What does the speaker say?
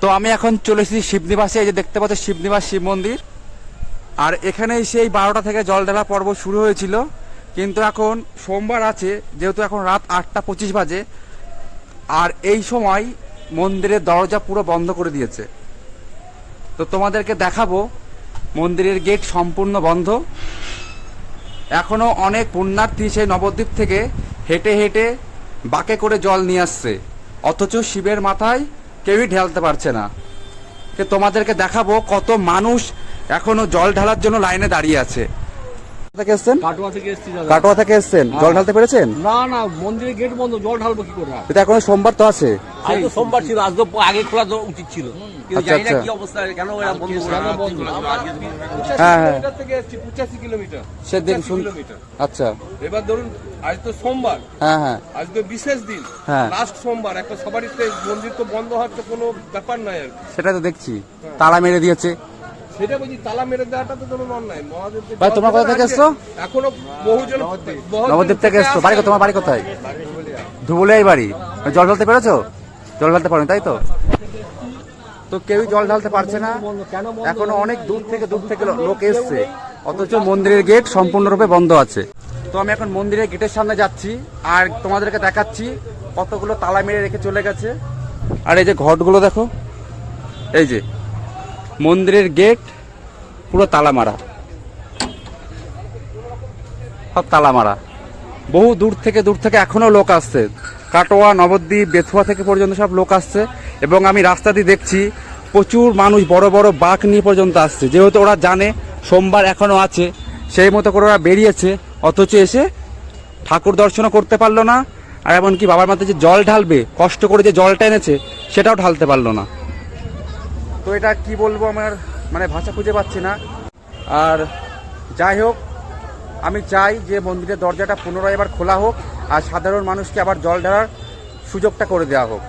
তো আমি এখন চলে এসেছি শিবনিবাসে, এই যে দেখতে পাচ্ছি শিবনিবাস শিব মন্দির। আর এখানে সেই বারোটা থেকে জল ঢালা পর্ব শুরু হয়েছিল। কিন্তু এখন সোমবার আছে, যেহেতু এখন রাত আটটা পঁচিশ বাজে। আর এই সময় মন্দিরের দরজা পুরো বন্ধ করে দিয়েছে। তো তোমাদেরকে দেখাবো, মন্দিরের গেট সম্পূর্ণ বন্ধ। এখনও অনেক পুণ্যার্থী সেই নবদ্বীপ থেকে হেঁটে হেঁটে বাঁকে করে জল নিয়ে আসছে। অথচ শিবের মাথায় কেউই ঢালতে পারছে না। তোমাদেরকে দেখাবো কত মানুষ এখনও জল ঢালার জন্য লাইনে দাঁড়িয়ে আছে। থেকে এসছেন? কাটোয়া থেকে এসছি দাদা। কাটোয়া থেকে এসছেন? জল ঢালতে পেরেছেন? না না মন্দিরের গেট বন্ধ জল ঢালবো কি করে এটা এখনও সোমবার তো আছে। আজ সোমবার ছিল আজ তো আগে খোলা তো উচিত ছিল। কিন্তু আচ্ছা, জানি না আচ্ছা। কি অবস্থা কেন ওরা বন্ধ হ্যাঁ হ্যাঁ। থেকে এসছি পঁচাশি কিলোমিটার। সেদিন শুন আচ্ছা। এবার ধরুন আজ তো সোমবার। হ্যাঁ হ্যাঁ। আজ তো বিশেষ দিন। হ্যাঁ। লাস্ট সোমবার একটা সবারই তো মন্দির তো বন্ধ হওয়ার তো কোনো ব্যাপার নাই আর সেটা তো দেখছি। তালা মেরে দিয়েছে। সেটা বলছি তালা মেরে দেওয়াটা তো ধরুন অন্যায়। মহাদেব ভাই, তোমরা কোথা থেকে এসছো? এখনও বহুজন নবদ্বীপ। থেকে এসছো? বাড়ি তোমার বাড়ি কোথায়? ধুবুলিয়াই বাড়ি। জল ঢালতে পেরেছ? জল ঢালতে পারো তাই তো? তো কেউই জল ঢালতে পারছে না। এখনও অনেক দূর থেকে দূর থেকে লোক এসছে। অথচ মন্দিরের গেট সম্পূর্ণরূপে বন্ধ আছে। তো আমি এখন মন্দিরের গেটের সামনে যাচ্ছি আর তোমাদেরকে দেখাচ্ছি কতগুলো তালা মেরে রেখে চলে গেছে। আর এই যে ঘটগুলো দেখো। এই যে মন্দিরের গেট, পুরো তালা মারা সব তালা মারা বহু দূর থেকে দূর থেকে এখনও লোক আসছে। কাটোয়া, নবদ্বীপ, বেথুয়া থেকে পর্যন্ত সব লোক আসছে এবং আমি রাস্তা দিয়ে দেখছি প্রচুর মানুষ বড় বড় বাঘ নিয়ে পর্যন্ত আসছে। যেহেতু ওরা জানে, সোমবার এখনও আছে, সেই মতো করে ওরা বেরিয়েছে, অথচ এসে ঠাকুর দর্শনও করতে পারল না। আর এমনকি বাবার মাথায় যে জল ঢালবে, কষ্ট করে যে জলটা এনেছে, সেটাও ঢালতে পারল না। তো এটা কি বলব আমার মানে ভাষা খুঁজে পাচ্ছি না। আর যাই হোক, আমি চাই যে মন্দিরের দরজাটা পুনরায় এবার খোলা হোক আর সাধারণ মানুষকে আবার জল ঢালার সুযোগটা করে দেওয়া হোক।